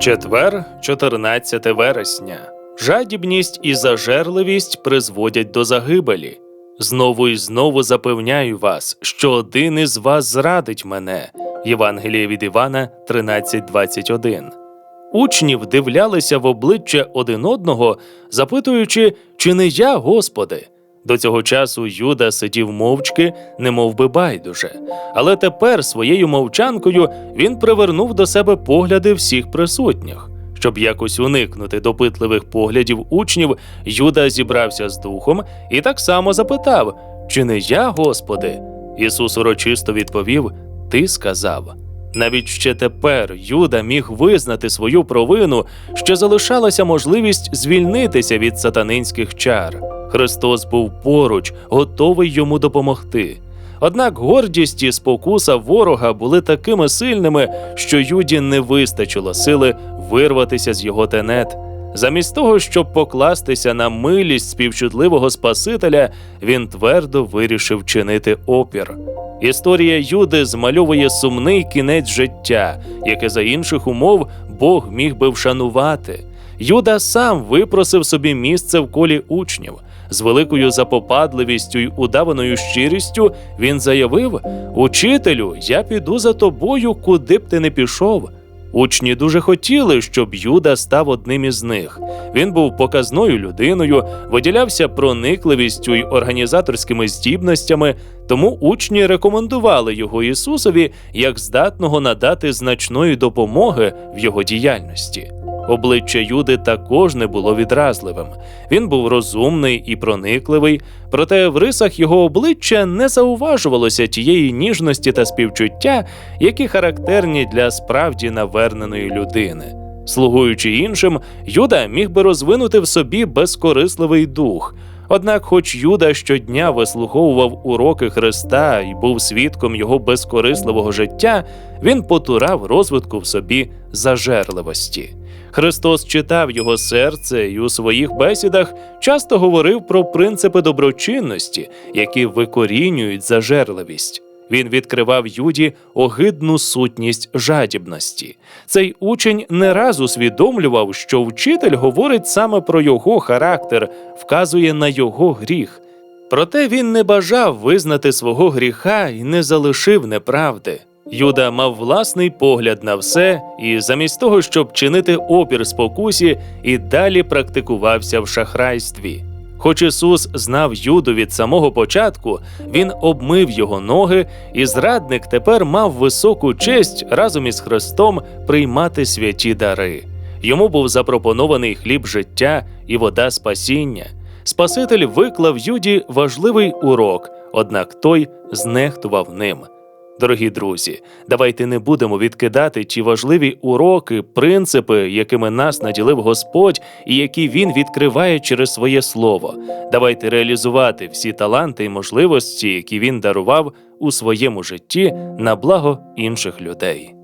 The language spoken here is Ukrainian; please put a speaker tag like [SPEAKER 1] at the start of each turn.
[SPEAKER 1] Четвер, 14 вересня. Жадібність і зажерливість призводять до загибелі. Знову і знову запевняю вас, що один із вас зрадить мене. Євангеліє від Івана 13.21. Учні вдивлялися в обличчя один одного, запитуючи, чи не я, Господи. До цього часу Юда сидів мовчки, немов би байдуже, але тепер своєю мовчанкою він привернув до себе погляди всіх присутніх. Щоб якось уникнути допитливих поглядів учнів, Юда зібрався з духом і так само запитав: Чи не я, Господи? Ісус урочисто відповів: Ти сказав. Навіть ще тепер Юда міг визнати свою провину, що залишалася можливість звільнитися від сатанинських чар. Христос був поруч, готовий йому допомогти. Однак гордість і спокуса ворога були такими сильними, що Юді не вистачило сили вирватися з його тенет. Замість того, щоб покластися на милість співчутливого Спасителя, він твердо вирішив чинити опір. Історія Юди змальовує сумний кінець життя, яке за інших умов Бог міг би вшанувати. Юда сам випросив собі місце в колі учнів. З великою запопадливістю й удаваною щирістю він заявив: Учителю, я піду за тобою, куди б ти не пішов. Учні дуже хотіли, щоб Юда став одним із них. Він був показною людиною, виділявся проникливістю й організаторськими здібностями, тому учні рекомендували його Ісусові як здатного надати значної допомоги в його діяльності. Обличчя Юди також не було відразливим. Він був розумний і проникливий, проте в рисах його обличчя не зауважувалося тієї ніжності та співчуття, які характерні для справді наверненої людини. Слугуючи іншим, Юда міг би розвинути в собі безкорисливий дух. Однак, хоч Юда щодня вислуховував уроки Христа і був свідком його безкорисливого життя, він потурав розвитку в собі зажерливості. Христос читав його серце і у своїх бесідах часто говорив про принципи доброчинності, які викорінюють зажерливість. Він відкривав Юді огидну сутність жадібності. Цей учень не раз усвідомлював, що вчитель говорить саме про його характер, вказує на його гріх. Проте він не бажав визнати свого гріха і не залишив неправди. Юда мав власний погляд на все, і замість того, щоб чинити опір спокусі, і далі практикувався в шахрайстві. Хоч Ісус знав Юду від самого початку, він обмив його ноги, і зрадник тепер мав високу честь разом із Христом приймати святі дари. Йому був запропонований хліб життя і вода спасіння. Спаситель виклав Юді важливий урок, однак той знехтував ним. Дорогі друзі, давайте не будемо відкидати ті важливі уроки, принципи, якими нас наділив Господь, і які Він відкриває через своє слово. Давайте реалізувати всі таланти і можливості, які він дарував у своєму житті на благо інших людей.